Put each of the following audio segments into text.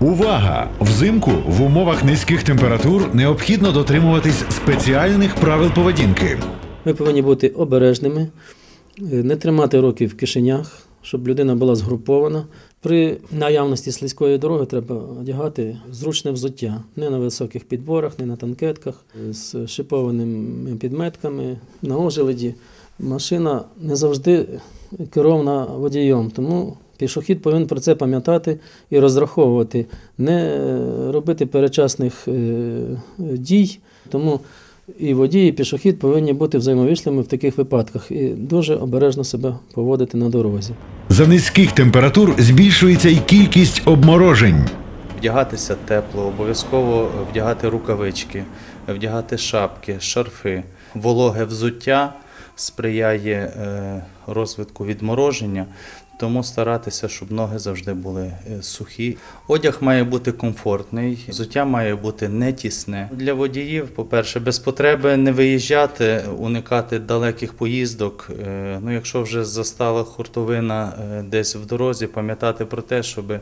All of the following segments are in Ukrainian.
Увага! Взимку в умовах низьких температур необхідно дотримуватись спеціальних правил поведінки. Ми повинні бути обережними, е, не тримати руки в кишенях, щоб людина була згрупована. При наявності слизької дороги треба одягати зручне взуття, не на високих підборах, не на танкетках, е, з шипованими підметками, на ожеледі. Машина не завжди керована водієм, тому пішохід повинен про це пам'ятати і розраховувати, не робити перечасних е, дій. Тому і водій, і пішохід повинні бути взаємовічними в таких випадках і дуже обережно себе поводити на дорозі. За низьких температур збільшується і кількість обморожень. Вдягатися тепло, обов'язково вдягати рукавички, вдягати шапки, шарфи. Вологе взуття сприяє е, розвитку відмороження, тому старатися, щоб ноги завжди були е, сухі. Одяг має бути комфортний, взуття має бути не тісне. Для водіїв, по-перше, без потреби не виїжджати, уникати далеких поїздок. Е, Ну, якщо вже застала хуртовина десь в дорозі, пам'ятати про те, щоб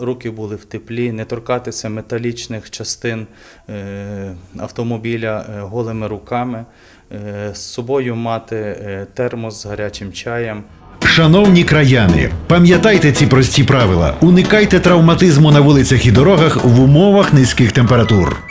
руки були в теплі, не торкатися металічних частин автомобіля голими руками, з собою мати е, термос з гарячим чаєм. Шановні краяни, пам'ятайте ці прості правила, уникайте травматизму на вулицях і дорогах в умовах низьких температур.